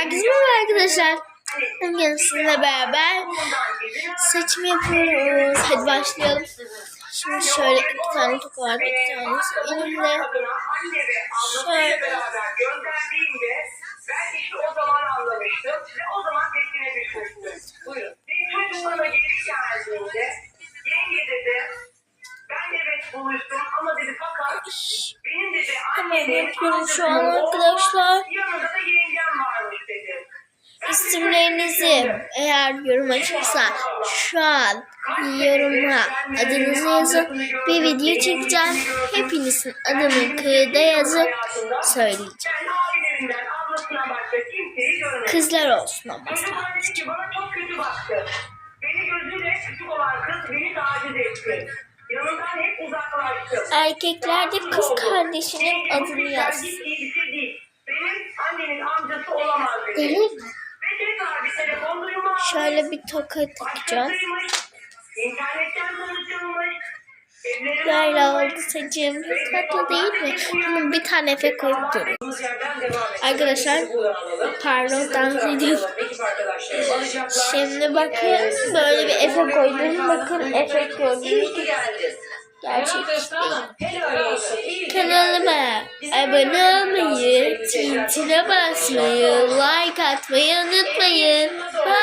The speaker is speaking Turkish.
Herkese merhaba arkadaşlar. Bugün sizinle beraber saçımı yapıyoruz. Hadi başlayalım. Şimdi şöyle iki tane toka var. Bir tanesi elimde. Şöyle. Tamam yapıyorum şu an arkadaşlar. İsimlerinizi eğer yorum açıksa şu an yoruma adınızı yazın. Bir video çekeceğim. Hepinizin adını kıyıda yazıp söyleyeceğim. Kızlar olsun ama Çocuk bana dedi ki bana çok kötü baktı. Beni gözüyle küçük olan kız beni taciz etti. Yanından hep uzaklaştım. Erkeklerde kız kardeşinin adını yaz. Sevgi iyi bir değil. Benim annenin amcası olamaz dedi. Deli mi? Şöyle bir toka takacağım. Böyle oldu saçım. Tatlı değil mi? Bunun bir tane efekt koyup. Arkadaşlar pardon dans alacaklar. Şimdi bakın böyle bir efekt koydum. Bakın efekt gördünüz. Geldin. Gerçek değil. Kanalıma abone olmayı, tintine basmayı, like atmayı unutmayın. Bye